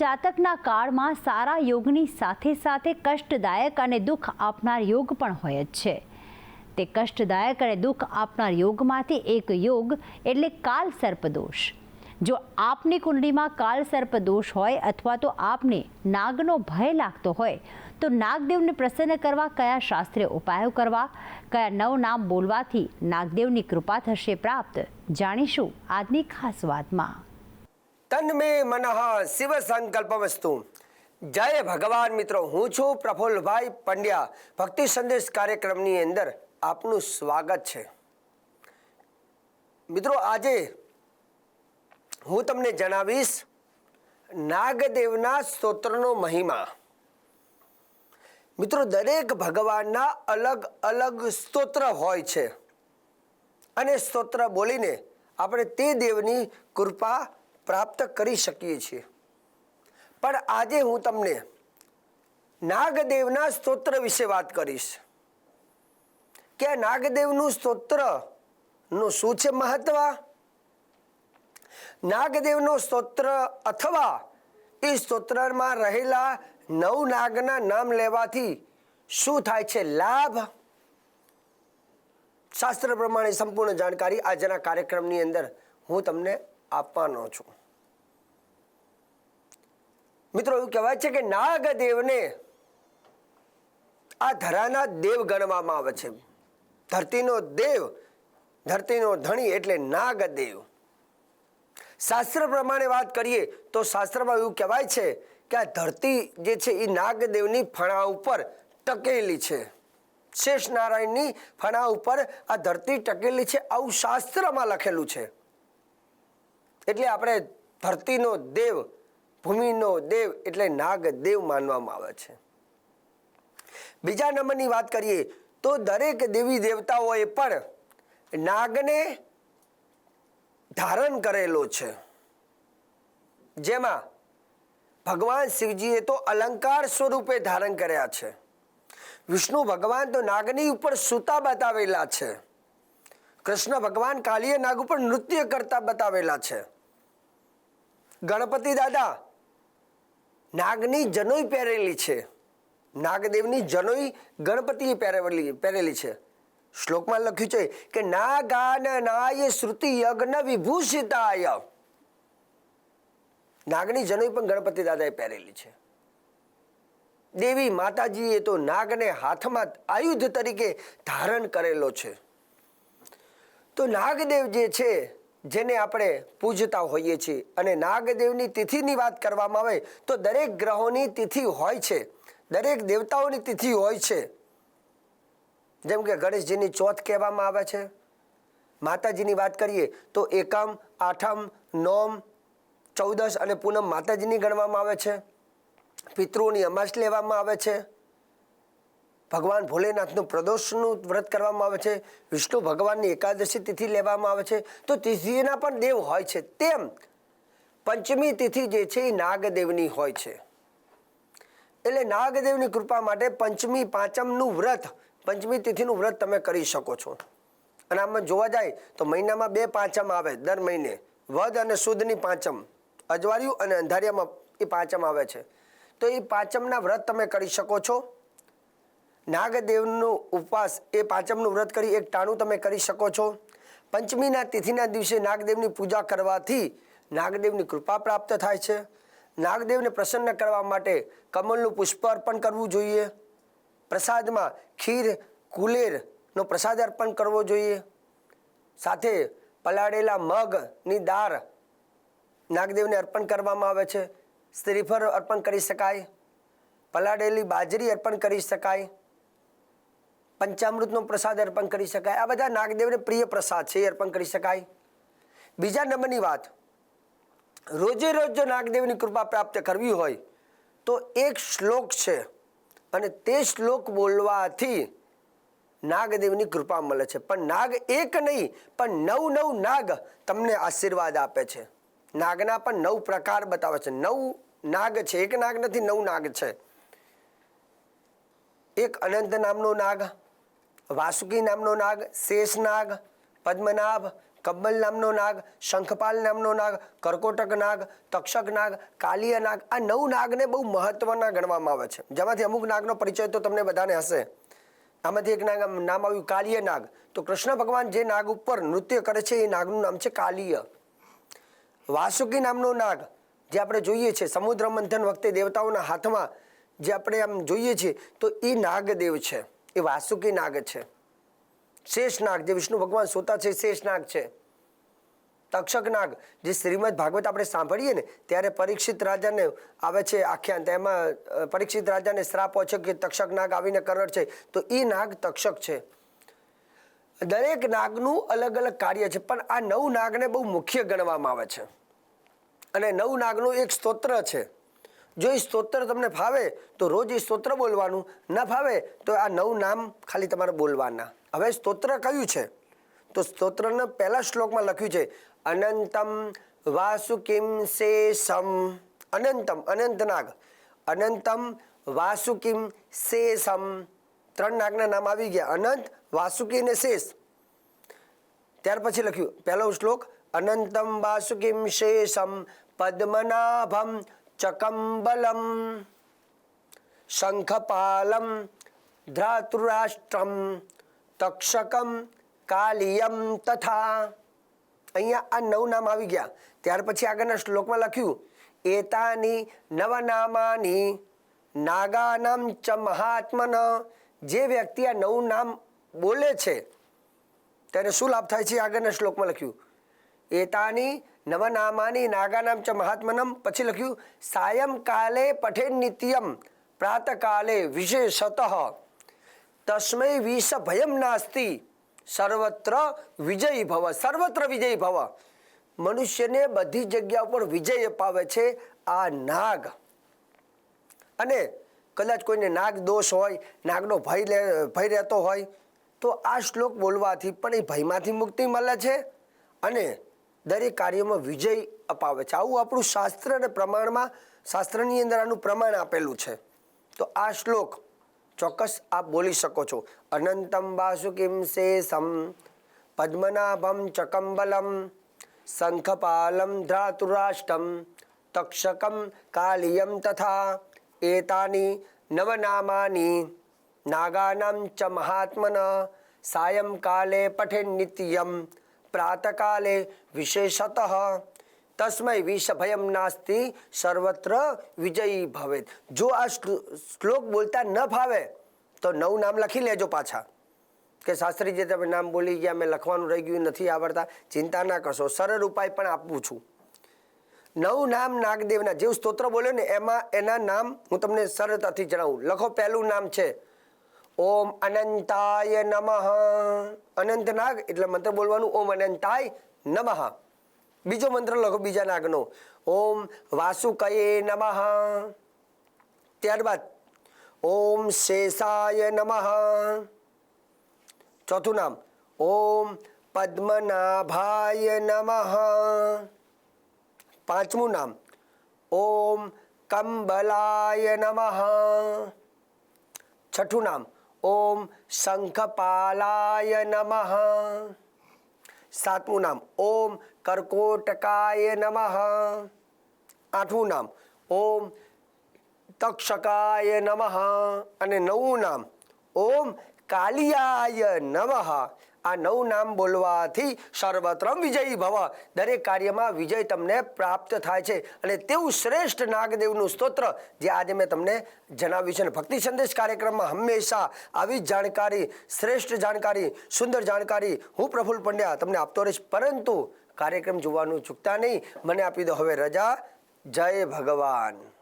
જાતકના કાળમાં સારા યોગની સાથે સાથે કષ્ટદાયક અને દુઃખ આપનાર યોગ પણ હોય જ છે. તે કષ્ટદાયક અને દુઃખ આપનાર યોગમાંથી એક યોગ એટલે કાલ સર્પદોષ જો આપની કુંડળીમાં કાલ સર્પદોષ હોય અથવા તો આપને નાગનો ભય લાગતો હોય, તો નાગદેવને પ્રસન્ન કરવા કયા શાસ્ત્રે ઉપાયો કરવા, કયા નવ નામ બોલવાથી નાગદેવની કૃપા થશે પ્રાપ્ત, જાણીશું આજની ખાસ વાતમાં. તન્મે મનઃ શિવ સંકલ્પ વસ્તુ જય ભગવાન મિત્રો, હું છું પ્રફુલ્લભાઈ પંડ્યા। ભક્તિ સંદેશ કાર્યક્રમની અંદર આપનું સ્વાગત છે। મિત્રો, આજે હું તમને જણાવીશ નાગદેવના સ્તોત્રનો મહિમા। મિત્રો, દરેક ભગવાનના અલગ અલગ સ્તોત્ર હોય છે। અને સ્તોત્ર બોલીને આપણે તે દેવની કૃપા પ્રાપ્ત કરી શકીએ છીએ. પણ આજે હું તમને નાગદેવના સ્તોત્ર વિશે વાત કરીશ. કે નાગદેવનું સ્તોત્રનું શું છે મહત્વ? નાગદેવનો સ્તોત્ર અથવા એ સ્તોત્રમાં રહેલા નવ નાગના નામ લેવાથી શું થાય છે લાભ? શાસ્ત્ર પ્રમાણે સંપૂર્ણ જાણકારી આજના કાર્યક્રમની અંદર હું તમને આપવાનો છું. મિત્રો એવું કહેવાય છે કે નાગદેવને આ ધરાના દેવ ગણવામાં આવે છે. ધરતીનો દેવ, ધરતીનો ધણી એટલે નાગદેવ. શાસ્ત્ર પ્રમાણે વાત કરીએ તો શાસ્ત્રમાં એવું કહેવાય છે કે આ ધરતી જે છે એ નાગદેવની ફણા ઉપર ટકેલી છે. શેષ નારાયણની ફણા ઉપર આ ધરતી ટકેલી છે આવું શાસ્ત્રમાં લખેલું છે. એટલે આપણે ધરતીનો દેવ, ભૂમિનો દેવ એટલે નાગદેવ માનવામાં આવે છે. બીજા નંબરની વાત કરીએ તો દરેક દેવી દેવતાઓએ પણ નાગને ધારણ કરેલો છે. જેમાં ભગવાન શિવજીએ તો અલંકાર સ્વરૂપે ધારણ કર્યા છે. વિષ્ણુ ભગવાન તો નાગની ઉપર સૂતા બતાવેલા છે. કૃષ્ણ ભગવાન કાલીય નાગ ઉપર નૃત્ય કરતા બતાવેલા છે. ગણપતિ દાદા, નાગની જનોઈ પહેરેલી છે. નાગદેવની જનોઈ ગણપતિએ પહેરેલી પહેરેલી છે. શ્લોકમાં લખ્યું છે કે, નાગાન નાય શ્રુતિ યજ્ઞ વિભૂષિતાય. નાગની જનોઈ પણ ગણપતિ દાદાએ પહેરેલી છે. દેવી માતાજીએ તો નાગને હાથમાં આયુધ તરીકે ધારણ કરેલો છે. તો નાગદેવ જે છે, જેને આપણે પૂજતા હોઈએ છીએ અને નાગદેવની તિથિની વાત કરવામાં આવે તો દરેક ગ્રહોની તિથિ હોય છે, દરેક દેવતાઓની તિથિ હોય છે. જેમ કે ગણેશજીની ચોથ કહેવામાં આવે છે. માતાજીની વાત કરીએ તો એકમ, આઠમ, નોમ ચૌદસ અને પૂનમ માતાજીની ગણવામાં આવે છે. પિતૃઓની અમાસ લેવામાં આવે છે. ભગવાન ભોલેનાથનું પ્રદોષનું વ્રત કરવામાં આવે છે, વિષ્ણુ ભગવાનની એકાદશી તિથિ લેવામાં આવે છે. તો તિથિના પણ દેવ હોય છે તેમ પંચમી તિથિ જે છે એ નાગદેવની હોય છે. એટલે નાગદેવની કૃપા માટે પંચમી પાંચમનું વ્રત, પંચમી તિથિનું વ્રત તમે કરી શકો છો. અને આમાં જોવા જાય તો મહિનામાં બે પાંચમ આવે દર મહિને. વધ અને સુદની પાંચમ, અજવાળિયું અને અંધારિયામાં એ પાંચમ આવે છે. તો એ પાંચમના વ્રત તમે કરી શકો છો. નાગદેવનો ઉપવાસ એ પાંચમનું વ્રત કરી એક ટાણું તમે કરી શકો છો. પંચમીના તિથિના દિવસે નાગદેવની પૂજા કરવાથી નાગદેવની કૃપા પ્રાપ્ત થાય છે. નાગદેવને પ્રસન્ન કરવા માટે કમલનું પુષ્પ અર્પણ કરવું જોઈએ. પ્રસાદમાં ખીર, કુલેરનો પ્રસાદ અર્પણ કરવો જોઈએ. સાથે પલાળેલા મગની દાળ નાગદેવને અર્પણ કરવામાં આવે છે. શ્રીફળ અર્પણ કરી શકાય. પલાળેલી બાજરી અર્પણ કરી શકાય. પંચામૃતનો પ્રસાદ અર્પણ કરી શકાય. આ બધા નાગદેવને પ્રિય પ્રસાદ છે, એ અર્પણ કરી શકાય. બીજા નંબરની વાત. રોજે રોજ જો નાગદેવની કૃપા પ્રાપ્ત કરવી હોય, તો એક શ્લોક છે અને તે શ્લોક બોલવાથી નાગદેવની કૃપા મળે છે. પણ નાગ એક નહીં, પણ નવ નવ નાગ તમને આશીર્વાદ આપે છે. નાગના પણ નવ પ્રકાર બતાવે છે. નવ નાગ છે. એક નાગ નથી, નવ નાગ છે. એક અનંત નામનો નાગ વાસુકી નામનો નાગ, શેષ નાગ, પદ્મનાભ, કબ્બલ નામનો નાગ, શંખપાલ નામનો નાગ, કરકોટક નાગ, તક્ષક નાગ, કાલિયા નાગ, આ નવ નાગને બહુ મહત્વના ગણવામાં આવે છે. જેમાંથી અમુક નાગનો પરિચય તો તમને બધાને હશે. આમાંથી એક નાગ નામ આવ્યું કાલિય નાગ. તો કૃષ્ણ ભગવાન જે નાગ ઉપર નૃત્ય કરે છે, એ નાગનું નામ છે કાલિય. વાસુકી નામનો નાગ જે આપણે જોઈએ છીએ સમુદ્ર મંથન વખતે દેવતાઓના હાથમાં જે આપણે આમ જોઈએ છીએ, તો એ નાગદેવ છે. એ વાસુકી નાગ છે. શેષનાગ જે વિષ્ણુ ભગવાન સોતા છે શેષનાગ છે. તક્ષક નાગ જે શ્રીમદ ભાગવત આપણે સાંભળીએ ને ત્યારે પરીક્ષિત રાજાને આવે છે આખ્યાન અ, પરીક્ષિત રાજાને શ્રાપ હોય છે કે તક્ષક નાગ આવીને કરડ છે તો એ નાગ તક્ષક છે. દરેક નાગનું અલગ અલગ કાર્ય છે પણ આ નવ નાગને બહુ મુખ્ય ગણવામાં આવે છે. અને નવ નાગનું એક સ્તોત્ર છે. જો એ સ્તોત્ર તમને ફાવે, તો રોજ એ સ્તોત્ર બોલવાનું. ન ફાવે, તો આ નવ નામ ખાલી તમારે બોલવાના. હવે સ્તોત્ર કયું છે? તો સ્તોત્રના પહેલા શ્લોકમાં લખ્યું છે, અનંતમ વાસુકિમ શેષમ. અનંતમ, અનંતનાગ. અનંતમ વાસુકિમ શેષમ. ત્રણ નાગના નામ આવી ગયા. અનંત, વાસુકી અને શેષ. ત્યાર પછી લખ્યું, પહેલો શ્લોક, અનંતમ વાસુકિમ શેષમ પદ્મનાભમ ચકંબલમ શંખપાલમ ધ્રાતૃરાષ્ટ્રમ તક્ષકમ કાલિયમ તથા અહીંયા આ નવ નામ આવી ગયા. ત્યાર પછી આગળના શ્લોકમાં લખ્યું, એતાની નવનામાની નાગાનામ ચ મહાત્મન. જે વ્યક્તિ આ નવું નામ બોલે છે, ત્યારે શું લાભ થાય છે? આગળના શ્લોકમાં લખ્યું, એતાની નવનામાની નાગાનામ ચ મહાત્મનમ પછી લખ્યું સાયંકાલે પઠે નિત્યમ પ્રાતકાલે વિશેષત તસ્મૈ વિષ ભયમ નાસ્તિ સર્વત્ર વિજય ભવ સર્વત્ર વિજય ભવ મનુષ્યને બધી જગ્યા ઉપર વિજય અપાવે છે આ નાગ. અને કદાચ કોઈને નાગ દોષ હોય, નાગનો ભય લે, ભય રહેતો હોય, તો આ શ્લોક બોલવાથી પણ એ ભયમાંથી મુક્તિ મળે છે. અને દરેક કાર્યમાં વિજય અપાવે છે. આવું આપણું શાસ્ત્ર અને પ્રમાણમાં શાસ્ત્રની અંદર આનું પ્રમાણ આપેલું છે. તો આ શ્લોક ચોક્કસ આપ બોલી શકો છો. અનંતમ વાસુકિમ શેષમ, પદ્મનાભમ ચકંબલમ, શંખપાલમ ધ્રાતુરાષ્ટમ, તક્ષકમ કાલિયમ તથા એતાની નવનામાની, નાગાનામ ચ મહાત્મન, સાયંકાલે પઠે નિત્યમ પ્રાતકાલે વિશેષતઃ તસ્મય વિષભયમ નાસ્તિ સર્વત્ર વિજયી ભવેત જો આ શ્લોક બોલતા ન ફાવે તો નવું નામ લખી લેજો પાછા કે શાસ્ત્રીજી તમે નામ બોલી ગયા મેં લખવાનું રહી ગયું નથી આવડતા ચિંતા ના કરશો સરળ ઉપાય પણ આપું છું નવું નામ નાગદેવના જેવું સ્તોત્ર બોલ્યો ને એમાં એના નામ હું તમને સરળતાથી જણાવું। લખો, પહેલું નામ છે ઓમ અનંતાય નમઃ. અનંત નાગ એટલે મંત્ર બોલવાનું, ઓમ અનંતાય નમઃ. બીજો મંત્ર લખો, બીજા નાગનો. ઓમ વાસુકયે નમઃ. ત્યારબાદ, ઓમ શેષાય નમઃ. ચોથું નામ, ઓમ પદ્મનાભાય નમઃ. પાંચમું નામ, ઓમ કંબલાય નમઃ. છઠ્ઠું નામ ઓમ શંખપાલાય નમઃ. સાતમું નામ, ઓમ કર્કોટકાય નમઃ. આઠમું નામ, ઓમ તક્ષકાય નમઃ. અને નવું નામ, ઓમ કાલિયાય નમઃ. આ નવ નામ બોલવાથી સર્વત્રમ વિજયી ભવ. દરેક કાર્યમાં વિજય તમને પ્રાપ્ત થાય છે. અને તેવું શ્રેષ્ઠ નાગદેવનું સ્તોત્ર, જે આજે મેં તમને જણાવ્યું છે. અને ભક્તિ સંદેશ કાર્યક્રમમાં હંમેશા આવી જ જાણકારી, શ્રેષ્ઠ જાણકારી, સુંદર જાણકારી હું પ્રફુલ્લ પંડ્યા તમને આપતો રહીશ. પરંતુ કાર્યક્રમ જોવાનું ચૂકતા નહીં. મને આપી દો હવે રજા. જય ભગવાન.